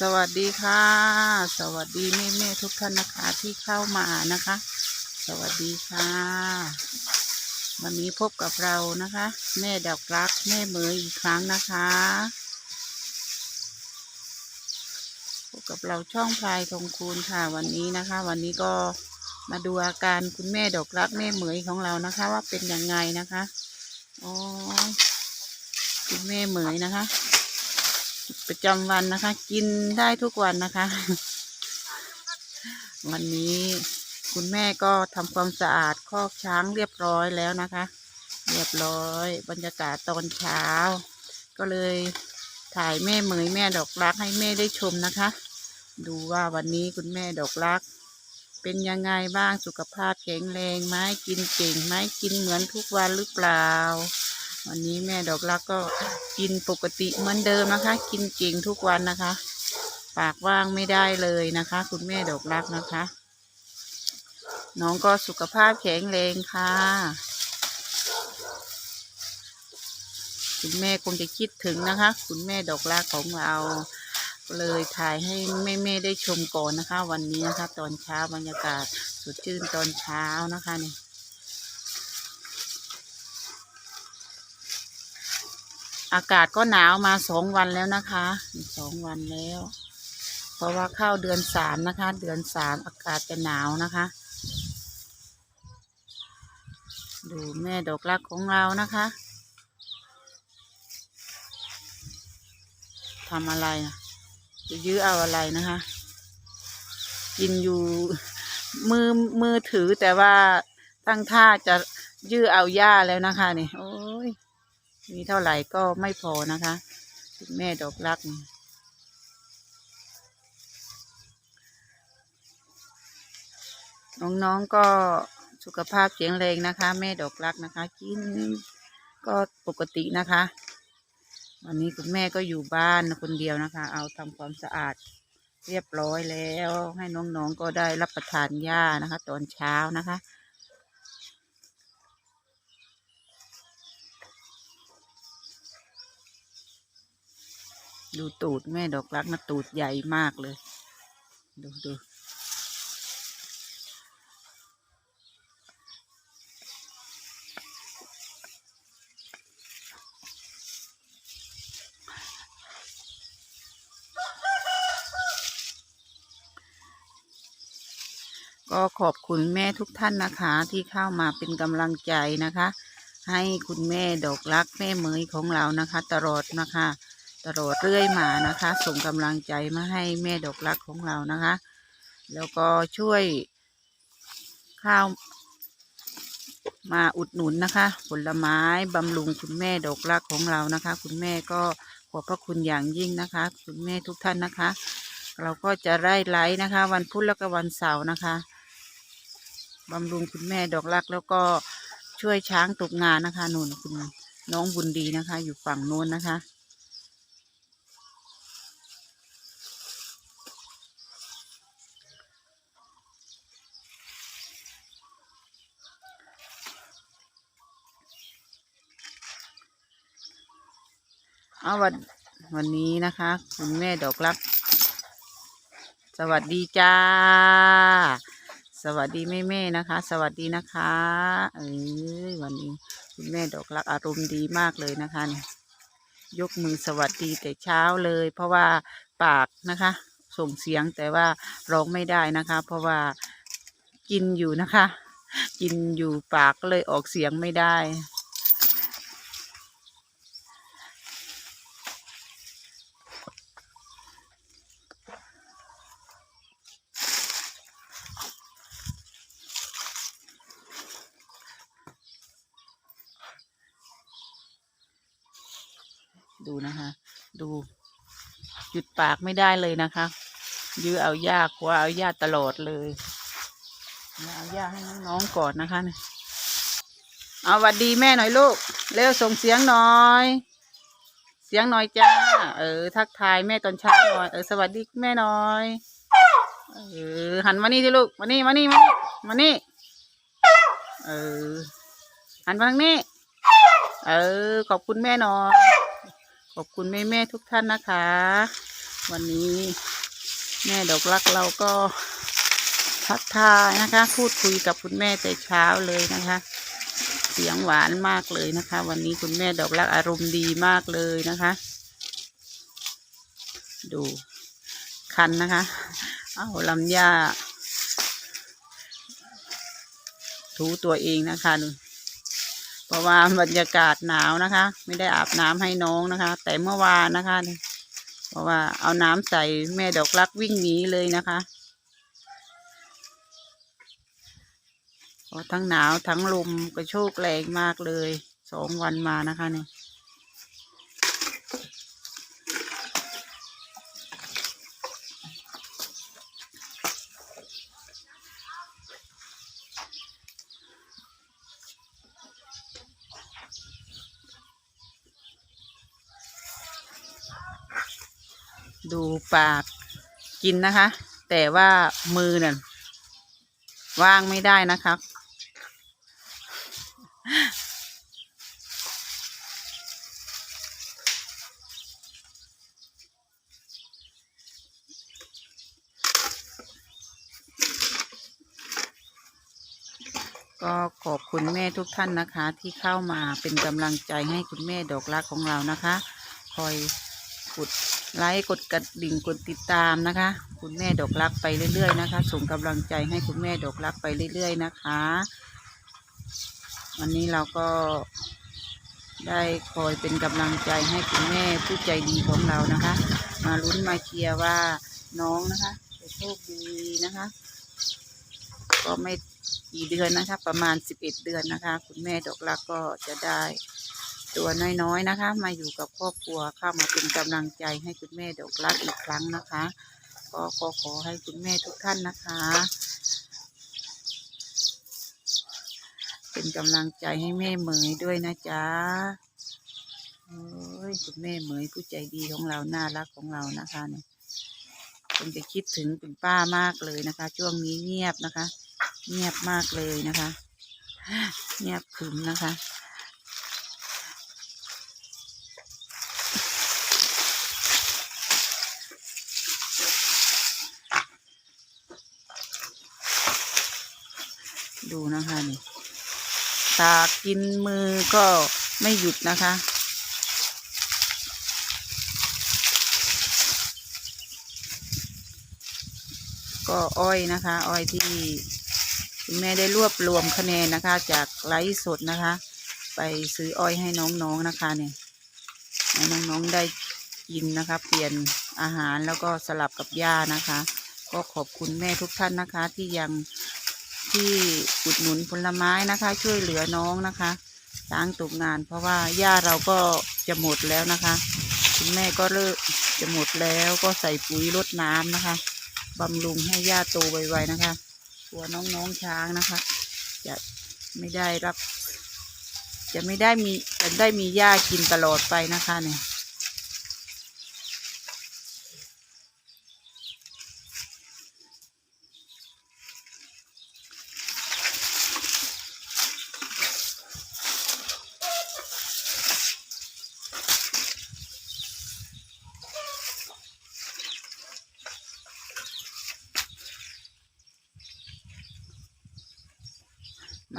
สวัสดีค่ะ สวัสดีแม่แม่ๆทุกท่านนะคะที่เข้ามานะคะ สวัสดีค่ะ วันนี้พบกับเรานะคะ แม่ดอกรักแม่เหมยอีกครั้งนะคะพบกับเราช่องพลายทองคูณค่ะวันนี้นะคะ วันนี้ก็มาดูอาการคุณแม่ดอกรักแม่เหมยของเรานะคะ ว่าเป็นยังไงนะคะอ๋อคุณแม่เหมยนะคะ ประจำวันนะคะ กินได้ทุกวันนะคะ วันนี้คุณแม่ก็ทำความสะอาดคอกช้างเรียบร้อยแล้วนะคะ เรียบร้อย บรรยากาศตอนเช้า ก็เลยถ่ายแม่เหมยแม่ดอกรักให้แม่ได้ชมนะคะ ดูว่าวันนี้คุณแม่ดอกรัก เป็นยังไงบ้างสุขภาพแข็งแรงไหมกินเก่งไหมกินเหมือนทุกวันหรือเปล่า วันนี้แม่ดอกรักก็กินปกติเหมือนเดิมนะคะ กินเก่งทุกวันนะคะ ปากว่างไม่ได้เลยนะคะ คุณแม่ดอกรักนะคะ น้องก็สุขภาพแข็งแรงค่ะ คุณแม่คงจะคิดถึงนะคะ คุณแม่ดอกรักของเราเลยถ่ายให้แม่ๆได้ชมก่อนนะคะ วันนี้นะคะ ตอนเช้าบรรยากาศสดชื่นตอนเช้านะคะนี่ อากาศก็หนาวมาสองวันแล้วนะคะสองวันแล้ว เพราะว่าเข้าเดือนสามนะคะ เดือนสามอากาศจะหนาวนะคะ ดูแม่ดอกรักของเรานะคะทำอะไรนะจะยื้อเอาอะไรนะคะ กินอยู่มือมือถือแต่ว่าตั้งท่าจะยื้อเอาหญ้าแล้วนะคะนี่โมีเท่าไหร่ก็ไม่พอนะคะคุณแม่ดอกรัก น้องๆก็สุขภาพแข็งแรงนะคะ แม่ดอกรักนะคะ กินก็ปกตินะคะ วันนี้คุณแม่ก็อยู่บ้านคนเดียวนะคะ เอาทำความสะอาดเรียบร้อยแล้ว ให้น้องๆก็ได้รับประทานหญ้านะคะ ตอนเช้านะคะ ดูตูดแม่ดอกรักนะตูดใหญ่มากเลย ดูดูก็ขอบคุณแม่ทุกท่านนะคะ ที่เข้ามาเป็นกำลังใจนะคะ ให้คุณแม่ดอกรักแม่เหมยของเรานะคะ ตลอดนะคะ ตลอดเรื่อยมานะคะ ส่งกำลังใจมาให้แม่ดอกรักของเรานะคะ แล้วก็ช่วยข้าวมาอุดหนุนนะคะ ผลไม้บำรุงคุณแม่ดอกรักของเรานะคะ คุณแม่ก็ขอบพระคุณอย่างยิ่งนะคะ คุณแม่ทุกท่านนะคะ เราก็จะไล่ไลฟ์นะคะ วันพุธแล้วก็วันเสาร์นะคะบำรุงคุณแม่ดอกรักแล้วก็ช่วยช้างตกงานนะคะนุ่นคุณน้องบุญดีนะคะ อยู่ฝั่งโน้นนะคะ เอาวันวันนี้นะคะ คุณแม่ดอกรักสวัสดีจ้า สวัสดีแม่แม่นะคะ สวัสดีนะคะเอ้ยวันนี้คุณแม่ดอกรักอารมณ์ดีมากเลยนะคะนี่ยกมือสวัสดีแต่เช้าเลย เพราะว่าปากนะคะ ส่งเสียงแต่ว่าร้องไม่ได้นะคะ เพราะว่ากินอยู่นะคะ กินอยู่ปากก็เลยออกเสียงไม่ได้ ดูนะคะ ดูหยุดปากไม่ได้เลยนะคะ ยื้อเอายากคว้าเอายาตลอดเลยเอายาให้น้องๆก่อนนะคะเอาวัดดีแม่หน่อยลูก เร็วส่งเสียงหน่อย เสียงหน่อยจ้า เออ ทักทายแม่ตอนเช้าหน่อย เออ สวัสดีแม่หน่อย เออ หันมานี่สิลูก มานี่ มานี่ มานี่ มานี่ เออ หันมาทางนี้ เออ ขอบคุณแม่หน่อย ขอบคุณแม่แม่ๆทุกท่านนะคะ วันนี้แม่ดอกรักเราก็ทักทายนะคะ พูดคุยกับคุณแม่แต่เช้าเลยนะคะ เสียงหวานมากเลยนะคะ วันนี้คุณแม่ดอกรักอารมณ์ดีมากเลยนะคะ ดูคันนะคะ เอาลำหญ้าถูตัวเองนะคะดู เพราะว่าบรรยากาศหนาวนะคะ ไม่ได้อาบน้ำให้น้องนะคะ แต่เมื่อวานนะคะ เพราะว่าเอาน้ำใส่แม่ดอกรักวิ่งหนีเลยนะคะเพราะทั้งหนาวทั้งลมกระโชกแรงมากเลยสองวันมานะคะเนี่ย ดูปากกินนะคะ แต่ว่ามือน่ะว่างไม่ได้นะครับ ก็ขอบคุณแม่ทุกท่านนะคะ ที่เข้ามาเป็นกำลังใจให้คุณแม่ดอกรักของเรานะคะ คอย กดไลค์กดกระดิ่งกดติดตามนะคะ คุณแม่ดอกรักไปเรื่อย ๆ นะคะ ส่งกำลังใจให้คุณแม่ดอกรักไปเรื่อย ๆ นะคะ วันนี้เราก็ได้คอยเป็นกำลังใจให้คุณแม่ผู้ใจดีของเรานะคะ มาลุ้นมาเชียร์ว่าน้องนะคะจะโชคดีนะคะ ก็ไม่กี่เดือนนะคะ ประมาณสิบเอ็ดเดือนนะคะ คุณแม่ดอกรักก็จะได้ ตัวน้อยๆนะคะ มาอยู่กับครอบครัวเข้ามาเป็นกำลังใจให้คุณแม่ดอกรักอีกครั้งนะคะก็ขอขอให้คุณแม่ทุกท่านนะคะ เป็นกำลังใจให้แม่เหมยด้วยนะจ๊ะโอ้ยคุณแม่เหมยผู้ใจดีของเราน่ารักของเรานะคะเนี่ยคงจะคิดถึงคุณป้ามากเลยนะคะ ช่วงนี้เงียบนะคะ เงียบมากเลยนะคะ เงียบขรึมนะคะ ดูนะคะนี่ตากกินมือก็ไม่หยุดนะคะ ก็อ้อยนะคะ อ้อยที่คุณแม่ได้รวบรวมคะแนนนะคะ จากไลฟ์สดนะคะ ไปซื้ออ้อยให้น้องๆนะคะเนี่ยให้น้องๆได้กินนะคะ เปลี่ยนอาหารแล้วก็สลับกับหญ้านะคะ ก็ขอบคุณแม่ทุกท่านนะคะที่ยัง ที่อุดหนุนผลไม้นะคะ ช่วยเหลือน้องนะคะล้างตกงาน เพราะว่าหญ้าเราก็จะหมดแล้วนะคะคุณแม่ก็เลิกจะหมดแล้วก็ใส่ปุ๋ยรดน้ำนะคะบำรุงให้หญ้าโตไวๆนะคะกลัวน้องๆช้างนะคะ จะไม่ได้รับ จะไม่ได้มีจะได้มีหญ้ากินตลอดไปนะคะเนี่ย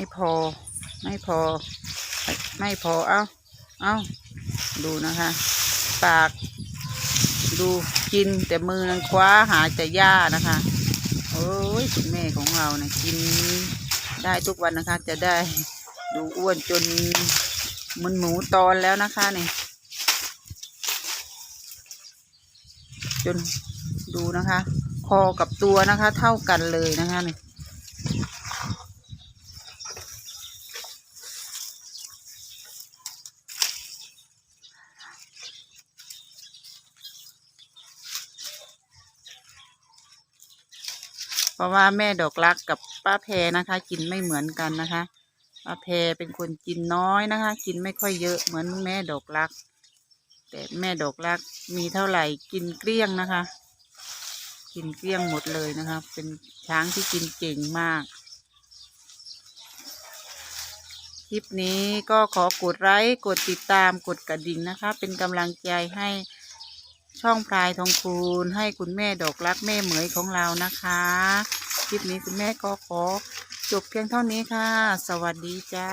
ไม่พอ ไม่พอ ไม่พอ เอาเอาดูนะคะ ปาก ดูกินแต่มือนังคว้าหาแต่หญ้านะคะ โอ้ยคุณแม่ของเรานะ กินได้ทุกวันนะคะ จะได้ดูอ้วนจนมันหมูตอนแล้วนะคะเนี่ยจนดูนะคะ คอกับตัวนะคะ เท่ากันเลยนะคะเนี่ ราะว่าแม่ดอกรักกับป้าแพนะคะ กินไม่เหมือนกันนะคะป้าแพเป็นคนกินน้อยนะคะ กินไม่ค่อยเยอะเหมือนแม่ดอกรัก แต่แม่ดอกรักมีเท่าไหร่กินเกลี้ยงนะคะ กินเกลี้ยงหมดเลยนะคะ เป็นช้างที่กินเก่งมากคลิปนี้ก็ขอกดไลค์กดติดตามกดกระดิ่งนะคะ เป็นกำลังใจให้ ช่องปลายทองคูณให้คุณแม่ดอกรักแม่เหมยของเรานะคะ คลิปนี้คุณแม่ก็ขอจบเพียงเท่านี้ค่ะ สวัสดีจ้า